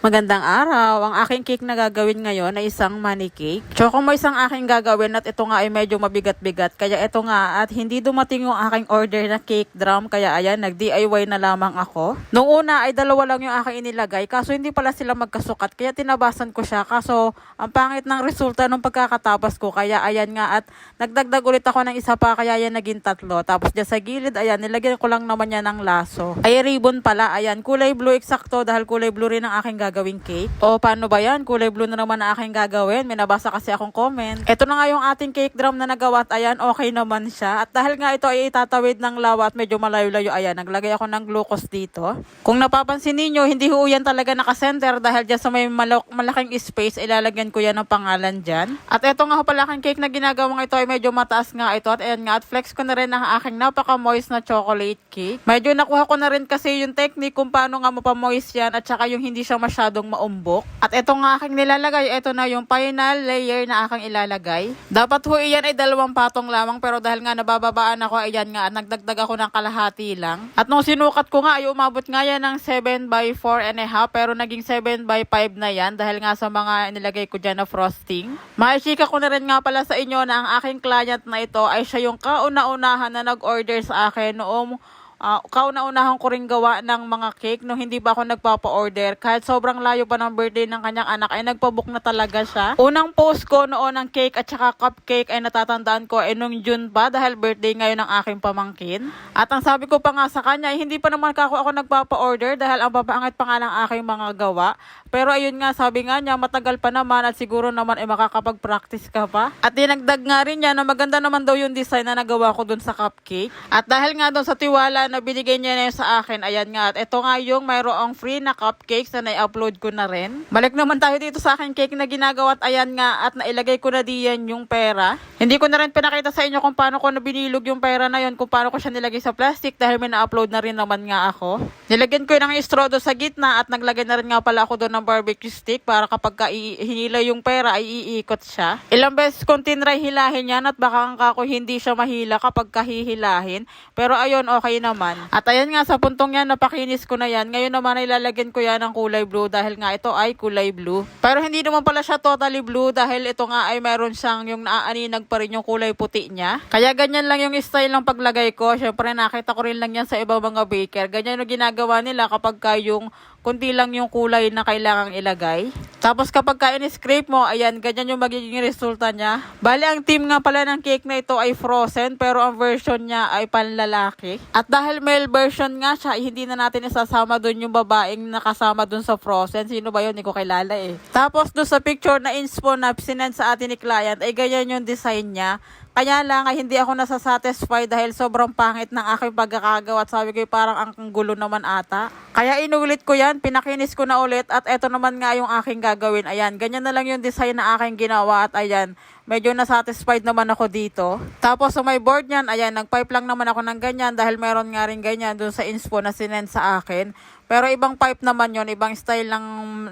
Magandang araw. Ang aking cake na gagawin ngayon ay isang money cake. Choco mo isang aking gagawin at ito nga ay medyo mabigat-bigat. Kaya ito nga at hindi dumating yung aking order na cake drum. Kaya ayan, nag-DIY na lamang ako. Nung una ay dalawa lang yung aking inilagay. Kaso hindi pala sila magkasukat. Kaya tinabasan ko siya. Kaso ang pangit ng resulta nung pagkakatapos ko. Kaya ayan nga at nagdagdag ulit ako ng isa pa. Kaya yan naging tatlo. Tapos dyan sa gilid, ayan, nilagyan ko lang naman yan ng laso. Ay ribbon pala. Ayan, kulay blue eksakto dahil kulay blue rin ang aking gagawing cake. O paano ba yan? Kulay blue na naman ang aking gagawin. May nabasa kasi akong comment. Ito na nga yung ating cake drum na nagawa at ayan, okay naman siya. At dahil nga ito ay itatawid ng lawa at medyo malayo-layo, ayan, naglagay ako ng glucose dito. Kung napapansin ninyo, hindi ho yan talaga nakasenter dahil dyan sa may malak- malaking space, ilalagyan ko yan ng pangalan dyan. At ito nga ho pala aking cake na ginagawang ito ay medyo mataas nga ito. At ayan nga, at flex ko na rin ang aking napaka-moist na chocolate cake. Medyo nakuha ko na rin kasi yung technique kung paano nga mapamoist yan at saka yung hindi siya masyadong maumbok. At ito nga aking nilalagay, ito na yung final layer na aking ilalagay. Dapat ho iyan ay dalawang patong lamang pero dahil nga nabababaan ako, ayan nga, nagdagdag ako ng kalahati lang. At nung sinukat ko nga, ay umabot nga yan ng 7 by 4 and a half pero naging 7 by 5 na yan dahil nga sa mga nilagay ko dyan na frosting. Maishika ko na rin nga pala sa inyo na ang aking client na ito ay siya yung kauna-unahan na nag-order sa akin noong Ah, kauna-unahan ko rin gawa ng mga cake nung hindi pa ako nagpapa-order. Kahit sobrang layo pa ng birthday ng kanyang anak ay nagpabook na talaga siya. Unang post ko noon ng cake at saka cupcake ay natatandaan ko ay nung June pa dahil birthday ngayon ng aking pamangkin. At ang sabi ko pa nga sa kanya, ay hindi pa naman kako ako nagpapa-order dahil ang papangit pa nga ng aking mga gawa. Pero ayun nga, sabi nga niya, matagal pa naman at siguro naman ay makakapag-practice ka pa. At dinagdag nga rin niya na maganda naman daw yung design na nagawa ko dun sa cupcake. At dahil nga doon sa tiwala na binigay niya na sa akin, ayan nga, at ito nga yung mayroong free na cupcakes na na-upload ko na rin. Balik naman tayo dito sa aking cake na ginagawa at ayan nga, at nailagay ko na diyan yung pera. Hindi ko na rin pinakita sa inyo kung paano ko na binilog yung pera na yun, kung paano ko siya nilagay sa plastic dahil may na-upload na rin naman nga ako. Nilagyan ko yun ng straw doon sa gitna at naglagay na rin nga pala ako doon ng barbecue stick para kapag ka hinila yung pera ay iikot siya. Ilang beses kong tinry hilahin yan at baka nga ako hindi siya mahila kapag kahihilahin. Pero ayun, okay naman. At ayan nga, sa puntong yan, napakinis ko na yan. Ngayon naman ay lalagyan ko yan ng kulay blue dahil nga ito ay kulay blue. Pero hindi naman pala siya totally blue dahil ito nga ay meron siyang yung naaaninag pa rin yung kulay puti niya. Kaya ganyan lang yung style ng paglagay ko. Siyempre nakita ko rin lang yan sa ibang mga baker. Ganyan yung ginagawa nila kapag ka yung kunti lang yung kulay na kailangang ilagay. Tapos kapag ka in-scrape mo, ayan, ganyan yung magiging resulta niya. Bali, ang team nga pala ng cake na ito ay frozen, pero ang version niya ay panlalaki. At dahil male version nga siya, hindi na natin isasama doon yung babaeng nakasama doon sa frozen. Sino ba yun? Hindi ko kilala eh. Tapos doon sa picture na inspo na sinend sa atin ni client, ay ganyan yung design niya. Kaya lang ay hindi ako nasasatisfy dahil sobrang pangit ng aking pagkakagawa at sabi ko parang ang gulo naman ata. Kaya inulit ko yan, pinakinis ko na ulit at eto naman nga yung aking gagawin. Ayan, ganyan na lang yung design na aking ginawa at ayan, medyo nasatisfied naman ako dito. Tapos sa may board niyan, ayan, nagpipe lang naman ako ng ganyan dahil meron nga rin ganyan dun sa inspo na sinend sa akin. Pero ibang pipe naman yon ibang style lang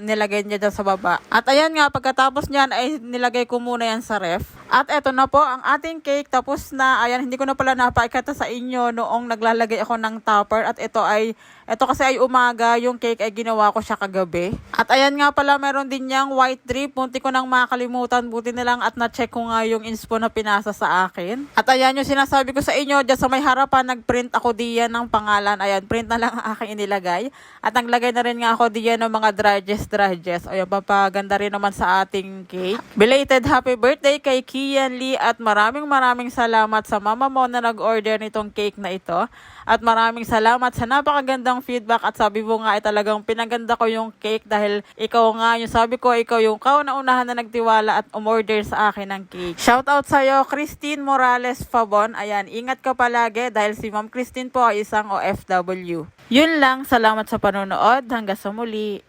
nilagay niya dyan sa baba. At ayan nga, pagkatapos niyan ay nilagay ko muna yan sa ref. At eto na po, ang ating cake tapos na. Ayan, hindi ko na pala napaikata sa inyo noong naglalagay ako ng topper. At ito ay, ito kasi ay umaga, yung cake ay ginawa ko siya kagabi. At ayan nga pala, meron din niyang white drip. Munti ko nang makalimutan, buti na lang at na-check ko nga yung inspo na pinasa sa akin. At ayan yung sinasabi ko sa inyo, dyan sa may harapan, nag-print ako diyan ng pangalan. Ayan, print na lang ang aking inilagay. At naglagay na rin nga ako diyan ng mga dredges, dredges. O yung papaganda rin naman sa ating cake. Belated happy birthday kay Kian Lee at maraming maraming salamat sa mama mo na nag-order nitong cake na ito. At maraming salamat sa napakagandang feedback at sabi mo nga ay talagang pinaganda ko yung cake dahil ikaw nga yung sabi ko, ikaw yung kauna-unahan na nagtiwala at umorder sa akin ng cake. Shout out sa'yo, Christine Morales Fabon. Ayan, ingat ka palagi dahil si Ma'am Christine po ay isang OFW. Yun lang, salamat sa panonood. Hanggang sa muli.